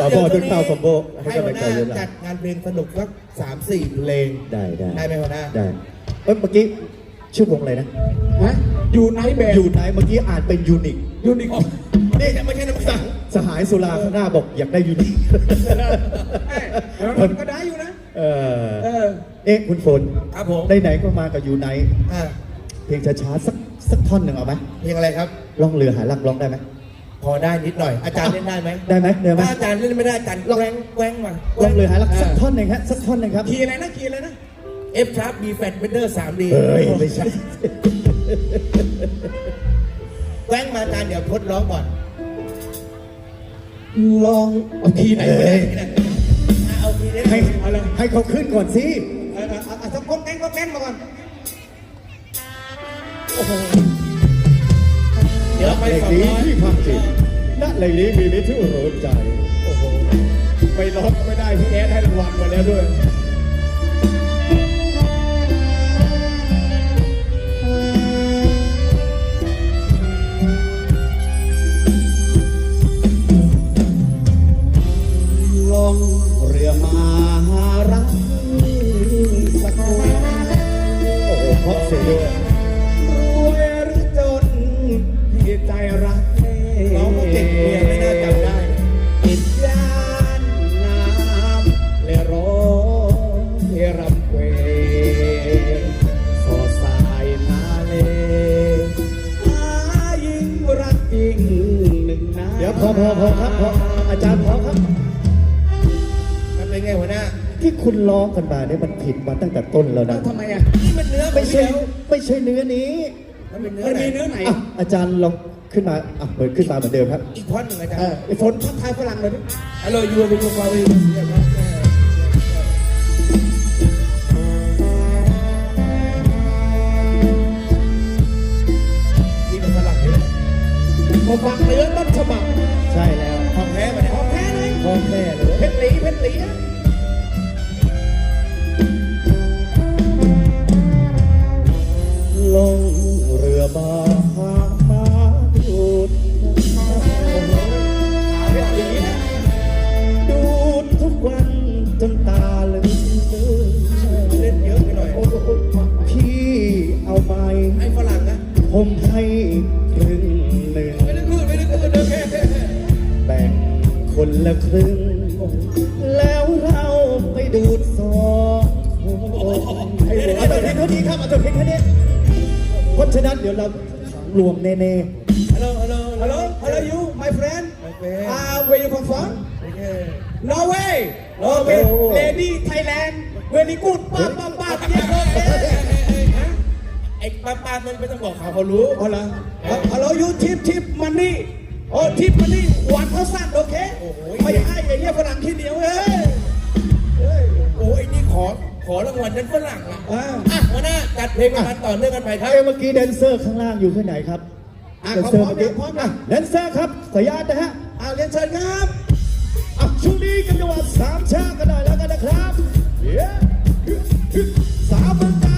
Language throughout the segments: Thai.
สบต้นข้าวคอมโบให้ให้กำหัลัวงหใจน้าเยอะหน่อจัยดงานเพลงสนุกสักสามสี่เพลง ได้ได้ได้ไหมหัวหน้า ได้เอ้ยเมื่อกี้ชื่อวงอะไรนะฮะอยู่ไหนแบบอยู่ไหนเมื่อกี้อ่านเป็นยูนิคยูนิคอร์นี่ไม่ใช่น้ำสังสหายสุราข้างหน้าบอกอยากได้ยูนิคมันก็ได้อยู่นะ เออเออ เอ๊ะคุณฝนครับผมไหนๆก็มากับยูไนอ่าเพลงช้าๆสักสักท่อนหนึ่งเอาไหมเพลงอะไรครับ ล่องเรือหาลักร้องได้ไหม พอได้นิดหน่อย อาจารย์เล่นได้ไหมได้ไหมเดี๋ยวไหมถ้าอาจารย์เล่นไม่ได้อาจารย์แกว้งแกว้งมาล่องเรือหาลักสักท่อนหนึ่งฮะสักท่อนหนึ่งครับคีย์อะไรนะคีย์อะไรนะเอฟชาร์ปบีแฟตเบนเดอร์สามดีเอ้ยไม่ใช่แกว้งมาอาจารย์เดี๋ยวทดร้องก่อน ลองเอาคีย์ไหนไปเอ้ยเอาทีนี้ให้ให้เขาขึ้นก่อนสิเออเออเอาสักก้นแกงก้นแกงมาก่อน เดี๋ยวไปเพลงฝั่งนี้น้อยที่พักจิตณเพลงนี้มีมิตรที่รู้ใจ โอ้โห ไปร้องไม่ได้พี่แอดให้รางวัลมาแล้วด้วย คุณร้องกันมาเนี่ยมันผิดมาตั้งแต่ต้นแล้วนะ ทำไมอะนี่มันเนื้อไม่ใช่เดียวไม่ใช่เนื้อนี้มันเป็นเนื้อมันไหนมีเนื้อไหน อะอาจารย์ลองขึ้นมาอะเปิดขึ้นมาเหมือนเดิมครับ อีกท่อนหนึ่งอาจารเออย์ไอ้ฝนทักทายฝรั่งเลยดิฮัลโหลยูเป็นยูฟาวีนี่เป็นฝรั่งนี่มาฟังเนื้อต้นฉบับใช่แล้ว ของแท้มาเนี่ยของแท้เลยพ่อแม่เลยเพชรหลีเพชรหลีอะ ลงเรือมาหามาดูดเพชรหลีนะดูดทุกวันจนตาลืมเล่นเยอะไปหน่อยโอ้โหพี่เอาไปไอ้ฝรั่งนะผมให้ครึ่งหนึ่งไม่ได้พูดไม่ได้พูดเดิมแค่แบ่งคนละครึ่ง แล้วเราไปดูดสองให้หมดเอาแต่เพียงเท่านี้ครับเอาแต่เพียงแค่นี้ะฉะนั้นเดี๋ยวเรารวมแน่ฮัลโหลฮัลโหลฮัลโหลฮัลโหล you my friend My friend. ah where you come from โอเค Norway okay lady Thailand very good ป้าป้าป้าเยี่ยมเลยไอ้ป้าป้ามันไม่ต้องบอกเขาเขารู้ เอาละฮัลโหล you tip tip money โอ้ทิปมันนี่วันเขาสั้นโอเคโอ้โห ไม่ให้ไอ้เหี้ยฝรั่งที่เดียวเอ้ยเอ้ย โอ้ยนี่ขอ ขอรางวัลนั้นฝรั่งอะอ่าอะหัวหน้าจัดเพลงประมาณต่อเนื่องกันไปๆครับเอ้ยเมื่อกี้แดนเซอร์ข้างล่างอยู่ที่ไหนครับอะแดนเขาเซอพร์ร้อมเมื่อแล้กี้วพร้อมอะแล้วแดนเซอร์ครับขออนุญาตนะฮะอ่าเรียนเชิญครับ อะช่วงนี้กันจังหวัดสามชาติกันหน่อยแล้วกันนะครับเย้สามเมืองการมา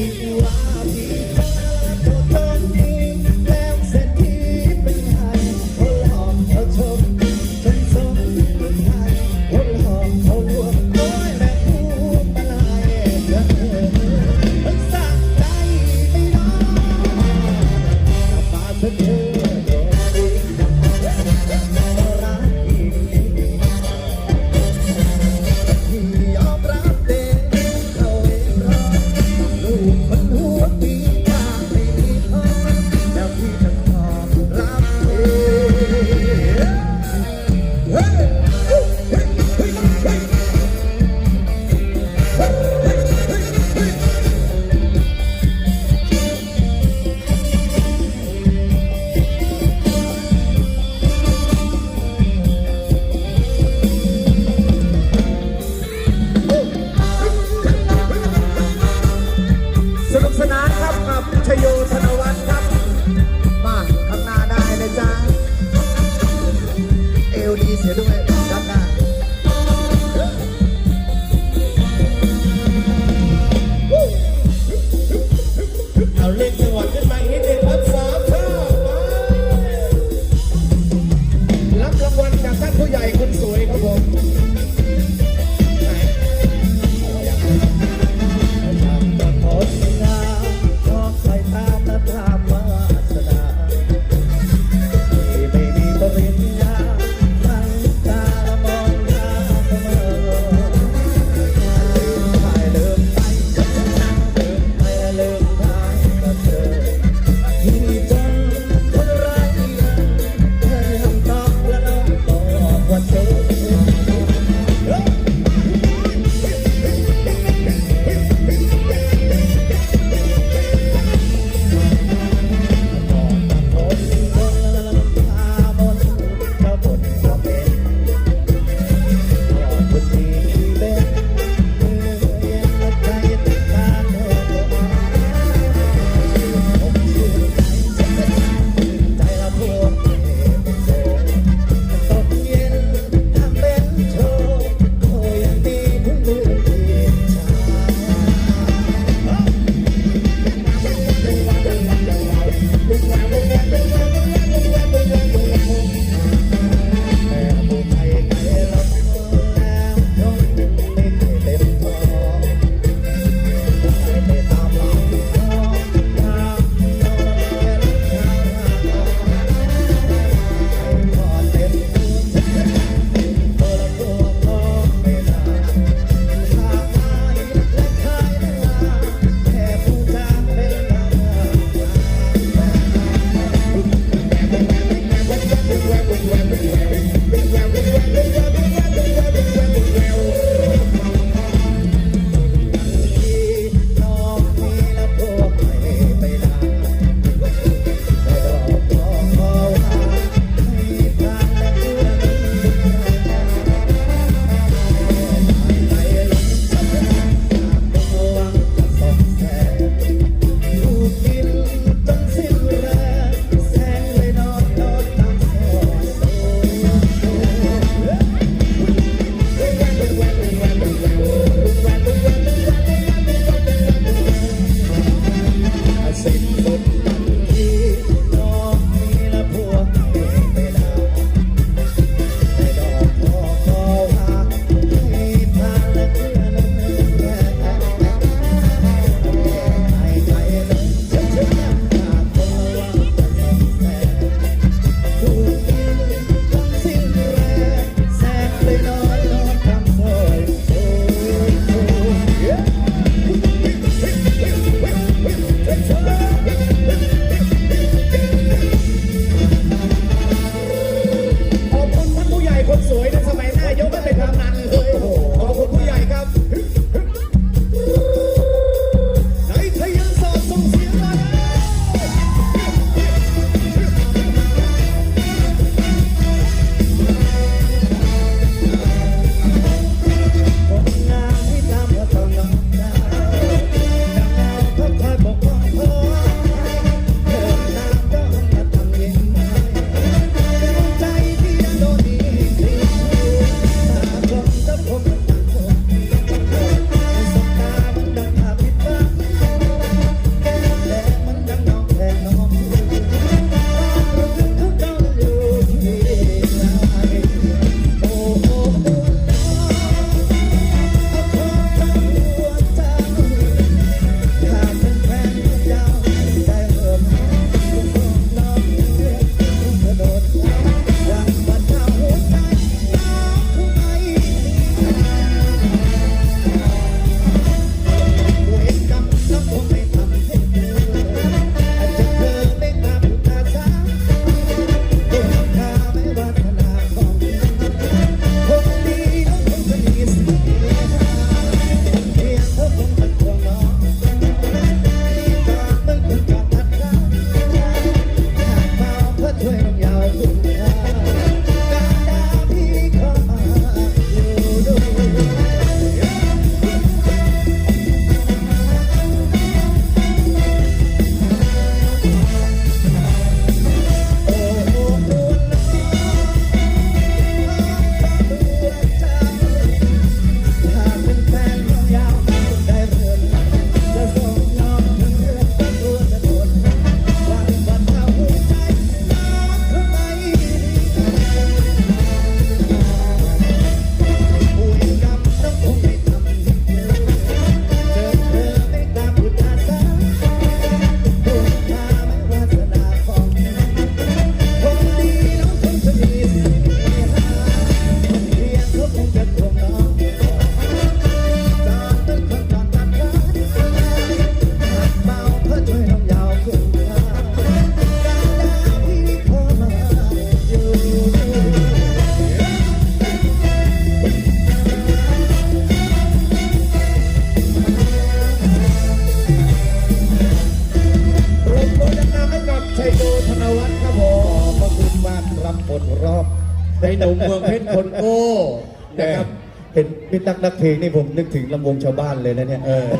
ตัว นักเพลงนี่ผมนึกถึงลำวงชาวบ้านเลยนะเนี่ยเออ